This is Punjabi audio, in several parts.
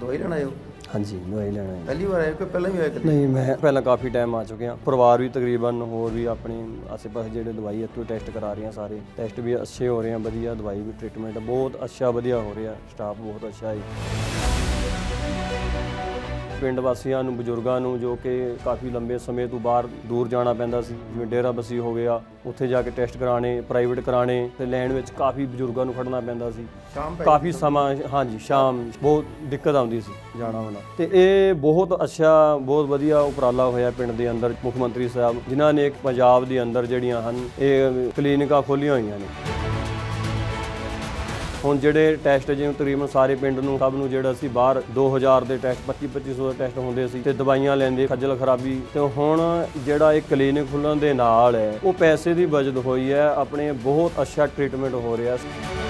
ਦਵਾਈ ਲੈਣ ਆਏ ਹੋ? ਹਾਂਜੀ ਦਵਾਈ ਲੈਣਾ ਹੈ। ਪਹਿਲੀ ਵਾਰ ਆਏ ਹੋ ਕਿ ਪਹਿਲਾਂ ਵੀ ਆਏ ਕਦੇ? ਨਹੀਂ ਮੈਂ ਪਹਿਲਾਂ ਕਾਫੀ ਟਾਈਮ ਆ ਚੁੱਕਿਆ। ਪਰਿਵਾਰ ਵੀ ਤਕਰੀਬਨ ਹੋਰ ਵੀ ਆਪਣੀ ਆਸੇ-ਪਾਸੇ ਜਿਹੜੇ ਦਵਾਈ ਇੱਥੋਂ ਟੈਸਟ ਕਰਾ ਰਹੇ ਆ ਸਾਰੇ ਟੈਸਟ ਵੀ ਅੱਛੇ ਹੋ ਰਹੇ ਆ ਵਧੀਆ ਦਵਾਈ ਵੀ ਟ੍ਰੀਟਮੈਂਟ ਬਹੁਤ ਅੱਛਾ ਵਧੀਆ ਹੋ ਰਿਹਾ ਸਟਾਫ ਬਹੁਤ ਅੱਛਾ ਹੈ ਪਿੰਡ ਵਾਸੀਆਂ ਨੂੰ ਬਜ਼ੁਰਗਾਂ ਨੂੰ ਜੋ ਕਿ ਕਾਫੀ ਲੰਬੇ ਸਮੇਂ ਤੋਂ ਬਾਹਰ ਦੂਰ ਜਾਣਾ ਪੈਂਦਾ ਸੀ ਜਿਵੇਂ ਡੇਰਾ ਬਸੀ ਹੋ ਗਿਆ ਉੱਥੇ ਜਾ ਕੇ ਟੈਸਟ ਕਰਾਣੇ ਪ੍ਰਾਈਵੇਟ ਕਰਾਣੇ ਤੇ ਲਾਈਨ ਵਿੱਚ ਕਾਫੀ ਬਜ਼ੁਰਗਾਂ ਨੂੰ ਖੜਨਾ ਪੈਂਦਾ ਸੀ। ਕਾਫੀ ਸਮਾਂ ਹਾਂਜੀ ਸ਼ਾਮ ਬਹੁਤ ਦਿੱਕਤ ਆਉਂਦੀ ਸੀ ਜਾਣਾ ਹੋਣਾ। ਤੇ ਇਹ ਬਹੁਤ ਅੱਛਾ ਬਹੁਤ ਵਧੀਆ ਉਪਰਾਲਾ ਹੋਇਆ ਪਿੰਡ ਦੇ ਅੰਦਰ ਮੁੱਖ ਮੰਤਰੀ ਸਾਹਿਬ ਜਿਨ੍ਹਾਂ ਨੇ ਇੱਕ ਪੰਜਾਬ ਦੇ ਅੰਦਰ ਜਿਹੜੀਆਂ ਹਨ ਇਹ ਕਲੀਨਿਕਾਂ ਖੋਲੀਆਂ ਹੋਈਆਂ ਨੇ। ਹੁਣ ਜਿਹੜੇ ਟੈਸਟ ਜਿਵੇਂ ਤਕਰੀਬਨ ਸਾਰੇ ਪਿੰਡ ਨੂੰ, ਸਭ ਨੂੰ ਜਿਹੜਾ ਸੀ ਬਾਹਰ 2000 ਦੇ ਟੈਸਟ 25 2500 ਦੇ ਟੈਸਟ ਹੁੰਦੇ ਸੀ ਤੇ ਦਵਾਈਆਂ ਲੈਂਦੇ, ਖੱਜਲ ਖਰਾਬੀ ਤੇ ਹੁਣ ਜਿਹੜਾ ਇਹ ਕਲੀਨਿਕ ਖੁੱਲਣ ਦੇ ਨਾਲ ਹੈ, ਉਹ ਪੈਸੇ ਦੀ ਬਚਤ ਹੋਈ ਹੈ, ਆਪਣੇ ਬਹੁਤ ਅੱਛਾ ਟ੍ਰੀਟਮੈਂਟ ਹੋ ਰਿਹਾ ਸੀ।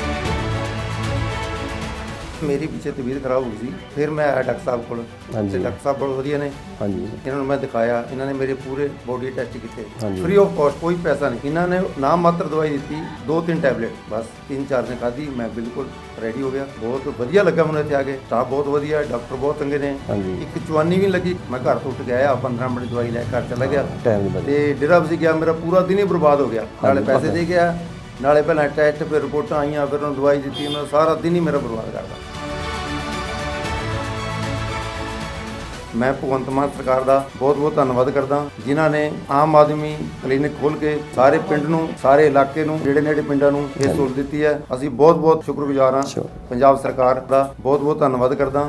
ਮੇਰੀ ਪਿੱਛੇ ਤਬੀਅਤ ਖਰਾਬ ਹੋ ਗਈ ਸੀ ਫਿਰ ਮੈਂ ਆਇਆ ਡਾਕਟਰ ਸਾਹਿਬ ਕੋਲ। ਹਾਂਜੀ। ਤੇ ਡਾਕਟਰ ਸਾਹਿਬ ਬਹੁਤ ਵਧੀਆ ਨੇ। ਹਾਂਜੀ। ਇਹਨਾਂ ਨੂੰ ਮੈਂ ਦਿਖਾਇਆ ਇਹਨਾਂ ਨੇ ਮੇਰੇ ਪੂਰੇ ਬੋਡੀ ਟੈਸਟ ਕੀਤੇ। ਹਾਂਜੀ। ਫ੍ਰੀ ਆਫ ਕਾਸਟ ਕੋਈ ਪੈਸਾ ਨਹੀਂ। ਇਹਨਾਂ ਨੇ ਨਾਮ ਮਾਤਰ ਦਵਾਈ ਦਿੱਤੀ ਦੋ ਤਿੰਨ ਟੈਬਲੇਟ ਬਸ। ਤਿੰਨ ਚਾਰ ਦਿਨ ਖਾਧੀ ਮੈਂ ਬਿਲਕੁਲ ਰੈਡੀ ਹੋ ਗਿਆ। ਬਹੁਤ ਵਧੀਆ ਲੱਗਾ ਮੈਨੂੰ ਇੱਥੇ ਆ ਕੇ। ਸਟਾਫ ਬਹੁਤ ਵਧੀਆ ਡਾਕਟਰ ਬਹੁਤ ਚੰਗੇ ਨੇ। ਹਾਂਜੀ। ਇੱਕ ਚਵਾਨੀ ਵੀ ਨੀ ਲੱਗੀ। ਮੈਂ ਘਰ ਤੋਂ ਉੱਠ ਕੇ ਆਇਆ 15 ਮਿੰਟ ਦਵਾਈ ਲੈ ਕੇ ਘਰ ਚਲਾ ਗਿਆ। ਟਾਈਮ ਦੀ ਤੇ ਡੇਰਾ ਬਸੀ ਗਿਆ ਮੇਰਾ ਪੂਰਾ ਦਿਨ ਹੀ ਬਰਬਾਦ ਹੋ ਗਿਆ। ਨਾਲੇ ਪੈਸੇ ਦੇ ਗਿਆ। ਨਾਲੇ ਪਹਿਲਾਂ ਟੈਸਟ ਫਿਰ ਰਿਪੋਰਟਾਂ ਆਈਆਂ ਫਿਰ ਉਹਨੂੰ ਦਵਾਈ ਦਿੱਤੀ ਉਹਨਾਂ ਸਾਰਾ ਦਿਨ ਹੀ ਮੇਰਾ ਬਰਬਾਦ ਕਰਦਾ। ਮੈਂ ਭਗਵੰਤ ਮਾਨ ਸਰਕਾਰ ਦਾ ਬਹੁਤ ਬਹੁਤ ਧੰਨਵਾਦ ਕਰਦਾ। ਜਿਨ੍ਹਾਂ ਨੇ ਆਮ ਆਦਮੀ ਕਲੀਨਿਕ ਖੋਲ ਕੇ ਸਾਰੇ ਪਿੰਡ ਨੂੰ ਸਾਰੇ ਇਲਾਕੇ ਨੂੰ ਨੇੜੇ ਨੇੜੇ ਪਿੰਡਾਂ ਨੂੰ ਇਹ ਸਹੂਲਤ ਦਿੱਤੀ ਹੈ। ਅਸੀਂ ਬਹੁਤ ਬਹੁਤ ਸ਼ੁਕਰਗੁਜ਼ਾਰ ਹਾਂ. ਪੰਜਾਬ ਸਰਕਾਰ ਦਾ ਬਹੁਤ ਬਹੁਤ ਧੰਨਵਾਦ ਕਰਦਾ।